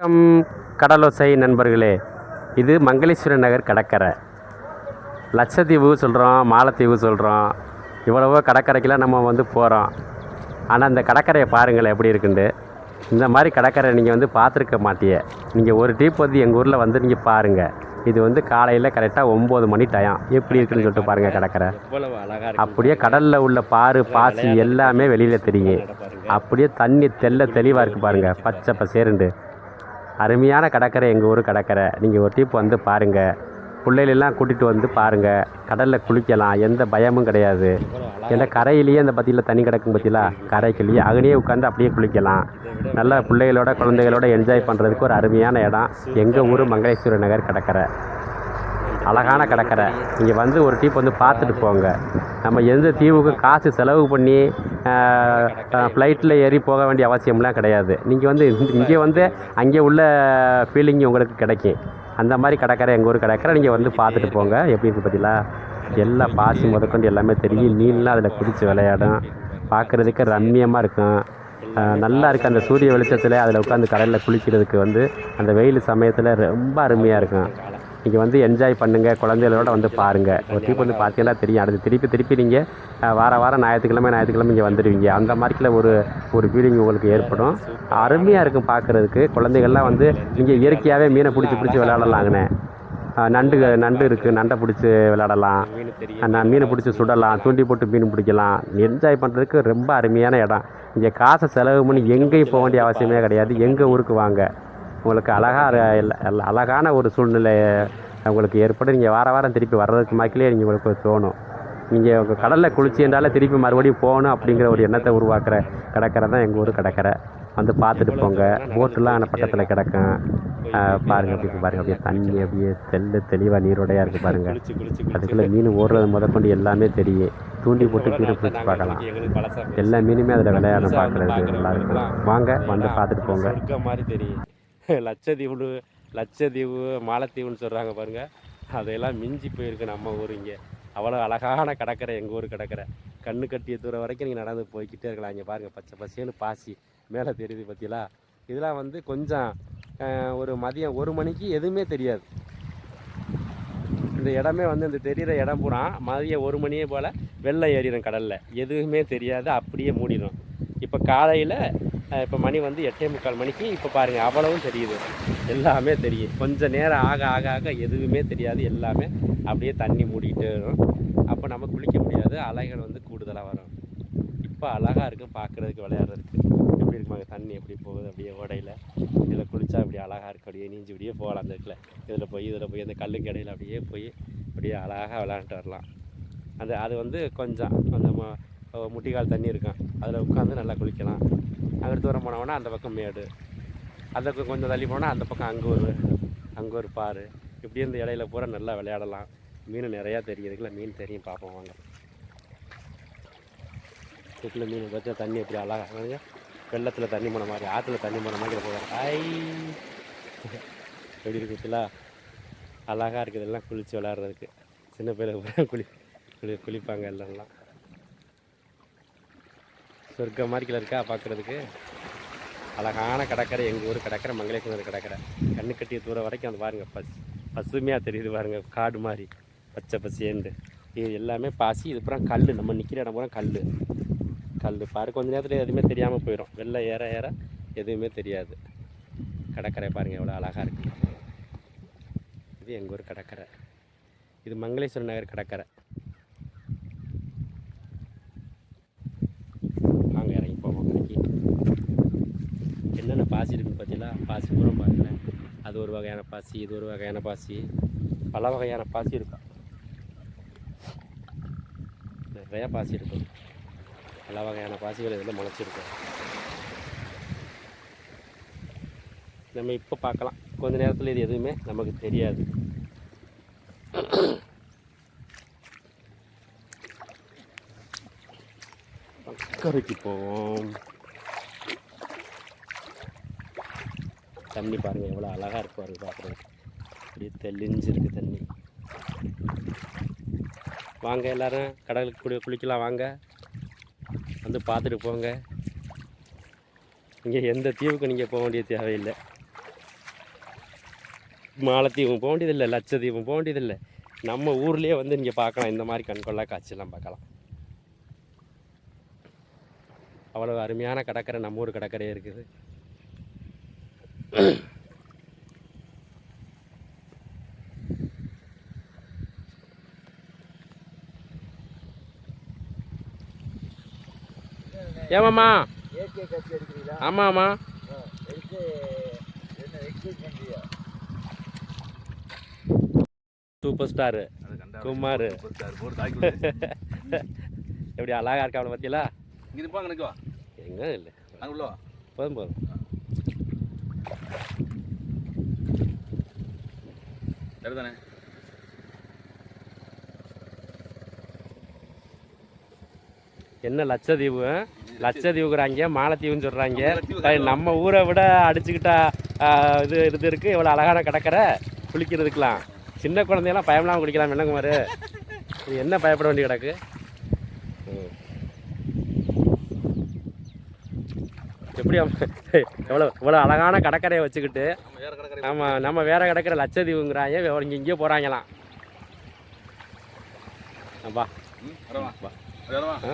வணக்கம் கடலோசை நண்பர்களே. இது மங்களேஸ்வரன் நகர் கடற்கரை. லட்சத்தீவு சொல்கிறோம் மாலத்தீவு சொல்கிறோம் இவ்வளவோ கடற்கரைக்கெல்லாம் நம்ம வந்து போகிறோம் ஆனால் இந்த கடற்கரையை பாருங்களேன் எப்படி இருக்குண்டு. இந்த மாதிரி கடற்கரை நீங்கள் வந்து பார்த்துருக்க மாட்டியே. நீங்கள் ஒரு டீப் வந்து எங்கள் ஊரில் வந்து நீங்கள் பாருங்கள் இது வந்து காலையில் கரெக்டாக ஒம்பது மணி டயம் எப்படி இருக்குன்னு சொல்லிட்டு பாருங்கள் கடற்கரை. அப்படியே கடலில் உள்ள பாரு பாசி எல்லாமே வெளியில் தெரியும் அப்படியே தண்ணி தெள்ள தெளிவாக இருக்குது பாருங்கள் பச்சை பசேருண்டு. அருமையான கடற்கரை எங்கள் ஊர் கடற்கரை. நீங்கள் ஒரு டீப் வந்து பாருங்கள் பிள்ளைகளெல்லாம் கூட்டிகிட்டு வந்து பாருங்கள் கடலில் குளிக்கலாம். எந்த பயமும் கிடையாது. ஏன்னா கரையிலேயே அந்த பற்றியில் தண்ணி கிடக்கும் பற்றிலா கரைக்குள்ளேயே அங்கேயே உட்காந்து அப்படியே குளிக்கலாம். நல்லா பிள்ளைகளோட குழந்தைகளோட என்ஜாய் பண்ணுறதுக்கு ஒரு அருமையான இடம். எங்கள் ஊர் மங்களேஸ்வரர் நகர் கடற்கரை. அழகான கடற்கரை. நீங்கள் வந்து ஒரு டீப் வந்து பார்த்துட்டு போங்க. நம்ம எந்த தீவுக்கும் காசு செலவு பண்ணி ஃப்ளைட்டில் ஏறி போக வேண்டிய அவசியம்லாம் கிடையாது. நீங்கள் வந்து இங்கே வந்து அங்கே உள்ள ஃபீலிங் உங்களுக்கு கிடைக்கும். அந்த மாதிரி கடற்கரை எங்கள் ஊர் கடற்கரை நீங்கள் வந்து பார்த்துட்டு போங்க. எப்படி இருக்கு பார்த்தீங்களா எல்லா பாசி முதற்கொண்டு எல்லாமே தெரியும். மீன்லாம் அதில் குதித்து விளையாடும். பார்க்குறதுக்கு ரம்மியமாக இருக்கும். நல்லா இருக்குது அந்த சூரிய வெளிச்சத்தில் அதில் உட்காந்து கடலில் குளிக்கிறதுக்கு வந்து அந்த வெயில் சமயத்தில் ரொம்ப அருமையாக இருக்கும். நீங்கள் வந்து என்ஜாய் பண்ணுங்கள் குழந்தைகளோட வந்து பாருங்கள் ஒரு டீப் வந்து பார்த்தீங்கன்னா தெரியும். அடுத்து திருப்பி திருப்பி நீங்கள் வார வாரம் ஞாயிற்றுக்கிழமை ஞாயிற்றுக்கிழமை இங்கே வந்துடுவீங்க அந்த மாதிரிக்கில் ஒரு ஒரு ஃபீலிங் உங்களுக்கு ஏற்படும். அருமையாக இருக்கும் பார்க்குறதுக்கு குழந்தைகள்லாம் வந்து நீங்கள் இயற்கையாகவே மீனை பிடிச்சி பிடிச்சி விளையாடலாங்கண்ணே. நண்டு நண்டு இருக்குது நண்டை பிடிச்சி விளையாடலாம். நான் மீனை பிடிச்சி சுடலாம். தூண்டி போட்டு மீன் பிடிக்கலாம். என்ஜாய் பண்ணுறதுக்கு ரொம்ப அருமையான இடம். இங்கே காசை செலவு பண்ணி எங்கேயும் போக வேண்டிய அவசியமே கிடையாது. எங்கள் ஊருக்கு வாங்க. உங்களுக்கு அழகாக அழகான ஒரு சூழ்நிலை உங்களுக்கு ஏற்படும். நீங்கள் வார வாரம் திருப்பி வர்றதுக்கு மாதிரிலே நீங்கள் உங்களுக்கு தோணும். நீங்கள் உங்கள் கடலில் குளிச்சுன்றாலே திருப்பி மறுபடியும் போகணும் அப்படிங்கிற ஒரு எண்ணத்தை உருவாக்குற கடற்கரை தான் எங்கள் ஊர் கடற்கரை. வந்து பார்த்துட்டு போங்க. போட்டுலாம் அந்த பக்கத்தில் கிடக்கும். பாருங்கள் பாருங்க அப்படி பாருங்க. அப்படியே தண்ணி அப்படியே தெள்ளு தெளிவாக நீரோடையாக இருக்குது பாருங்கள் அதுக்குள்ளே மீன் ஓடுறது முதற்கொண்டு எல்லாமே தெரியும். தூண்டி போட்டு மீனை பிடிச்சி பார்க்கலாம். எல்லா மீனுமே அதில் விளையாட பார்க்குறது நல்லா இருக்கும். வாங்க வந்து பார்த்துட்டு போங்க. மாதிரி தெரியும். லட்சத்தீவு லட்சத்தீவு மாலத்தீவுன்னு சொல்கிறாங்க பாருங்க. அதையெல்லாம் மிஞ்சி போயிருக்கு நம்ம ஊர் இங்கே. அவ்வளோ அழகான கடற்கரை எங்கள் ஊர் கடற்கரை. கண்ணு கட்டிய தூரம் வரைக்கும் நீங்கள் நடந்து போய்கிட்டே இருக்கலாம். இங்கே பாருங்கள் பச்சை பசேன்னு பாசி மேலே தெரியுது பார்த்தீங்களா இதெல்லாம் வந்து கொஞ்சம் ஒரு மதியம் ஒரு மணிக்கு எதுவுமே தெரியாது. இந்த இடமே வந்து இந்த தெரிகிற இடம் பூரா மதியம் ஒரு மணியே போல் வெள்ளம் ஏறிடும் கடலில். எதுவுமே தெரியாது அப்படியே மூடிடும். இப்போ காலையில் இப்போ மணி வந்து எட்டே முக்கால் மணிக்கு இப்போ பாருங்கள் அவ்வளவும் தெரியுது. எல்லாமே தெரியும். கொஞ்சம் நேரம் ஆக ஆக ஆக எதுவுமே தெரியாது. எல்லாமே அப்படியே தண்ணி மூடிக்கிட்டு வரும். அப்போ நம்ம குளிக்க முடியாது. அலைகள் வந்து கூடுதலாக வரும். இப்போ அழகாக இருக்கும் பார்க்குறதுக்கு விளையாடுறதுக்கு. எப்படி இருக்குமாங்க தண்ணி எப்படி போகுது? அப்படியே ஓடையில். இதில் குளித்தா அப்படியே அழகாக இருக்கும் அப்படியே நீஞ்சி அப்படியே போகலாம் அந்த இடத்துல. இதில் போய் இதில் போய் அந்த கல்லுக்கு இடையில் அப்படியே போய் அப்படியே அழகாக விளையாண்டுட்டு வரலாம். அந்த அது வந்து கொஞ்சம் அந்த முட்டிக்கால் தண்ணி இருக்கும். அதில் உட்காந்து நல்லா குளிக்கலாம். அங்கிட்டு தூரம் போனோம்னா அந்த பக்கம் மேடு. அந்த பக்கம் கொஞ்சம் தள்ளி போனால் அந்த பக்கம் அங்கே ஒரு அங்கே ஒரு பாரு இப்படி இந்த இடையில பூரா நல்லா விளையாடலாம். மீன் நிறையா தெரியுதுக்குள்ள மீன் தெரியும். பார்ப்போம் வாங்க. இதுக்குள்ள மீன் வச்சா தண்ணி எப்படி அழகாக வெள்ளத்தில் தண்ணி போன மாதிரி ஆற்றுல தண்ணி போன மாதிரி போகிறார் ஐ. எப்படி இருக்குதுல அழகாக இருக்குது. எல்லாம் குளித்து விளையாடுறதுக்கு. சின்ன பிள்ளைங்க குளி குளி குளிப்பாங்க எல்லாம். சொர்க்க மாதிரி இருக்கா பார்க்குறதுக்கு? அழகான கடற்கரை எங்கள் ஊர் கடற்கரை மங்களேஸ்வரர் கடற்கரை. கண்ணு கட்டிய தூரம் வரைக்கும் அது பாருங்கள் பஸ் பசுமையாக தெரியுது பாருங்கள் காடு மாதிரி. பச்சை பசேண்டு இது எல்லாமே பாசி இது பூரா கல் நம்ம நிற்கிற இடம் பூரா கல் கல் பாரு கொஞ்ச நேரத்தில் எதுவுமே தெரியாமல் போயிடும் வெளில ஏற ஏற எதுவுமே தெரியாது. கடற்கரை பாருங்கள் எவ்வளோ அழகாக இருக்குது இது எங்கள் ஊர் கடற்கரை. இது மங்களேஸ்வரர் நகர் கடற்கரை வாங்க இறங்கி போவோம் கடைக்கு என்னென்ன பாசி இருக்குன்னு பார்த்தீங்களா பாசி பூரம் பாருங்களேன் அது ஒரு வகையான பாசி இது ஒரு வகையான பாசி. பல வகையான பாசி இருக்கும் நிறைய பாசி இருக்கும் பல வகையான பாசிகள் இதில் முளைச்சிருக்கும் நம்ம இப்போ பார்க்கலாம் கொஞ்ச நேரத்தில் இது எதுவுமே நமக்கு தெரியாது. கரைக்கு போவோம். தண்ணி பாருங்கள் எவ்வளோ அழகாக இருக்கு பாருங்கள் பார்க்குறது அப்படியே தெளிஞ்சிருக்கு தண்ணி. வாங்க எல்லோரும் கடலுக்கு குளி குளிக்கலாம் வாங்க. வந்து பார்த்துட்டு போங்க. இங்கே எந்த தீவுக்கு நீங்கள் போக வேண்டிய தேவையில்லை. மாலத்தீவும் போக வேண்டியதில்லை லட்சத்தீவும் போக வேண்டியதில்லை. நம்ம ஊர்லேயே வந்து இங்கே பார்க்கலாம் இந்த மாதிரி கண்கொள்ளா காட்சியெல்லாம் பார்க்கலாம். அவ்வளோ அருமையான கடற்கரை நம்ம ஊர் கடற்கரையே இருக்குது ஏமாம்மா ஏகே கட்சி எடுக்கிறீங்களா ஆமாம் ஆமாம் எடுத்து என்ன எக்ஸ்பெக்ட் பண்ணுறியா சூப்பர் ஸ்டாரு குமார். எப்படி அழகா இருக்கா அவனை பற்றியலா இங்க நிப்பாங்க நிக்கவா எங்கே இல்லை. போதும் போதும். சரிதானே என்ன லட்சத்தீவு ஆ? லட்சத்தீவுக்குறாங்க மாலத்தீவுன்னு சொல்கிறாங்க நம்ம ஊரை விட அடிச்சுக்கிட்டா இது இது இருக்குது இவ்வளோ அழகான கடற்கரை குளிக்கிறதுக்கெலாம் சின்ன குழந்தையெல்லாம் பயமில்லாமல் குளிக்கலாம் என்னங்குமாரு இது என்ன பயப்பட வேண்டிய கிடக்கு. எப்படி எவ்வளோ இவ்வளோ அழகான கடற்கரையை வச்சுக்கிட்டு ஆமாம் நம்ம வேற கடற்கரை லட்சத்தீவுங்கிறாங்க இங்கே இங்கேயோ போகிறாங்களாம் வரவா. வா. ஆ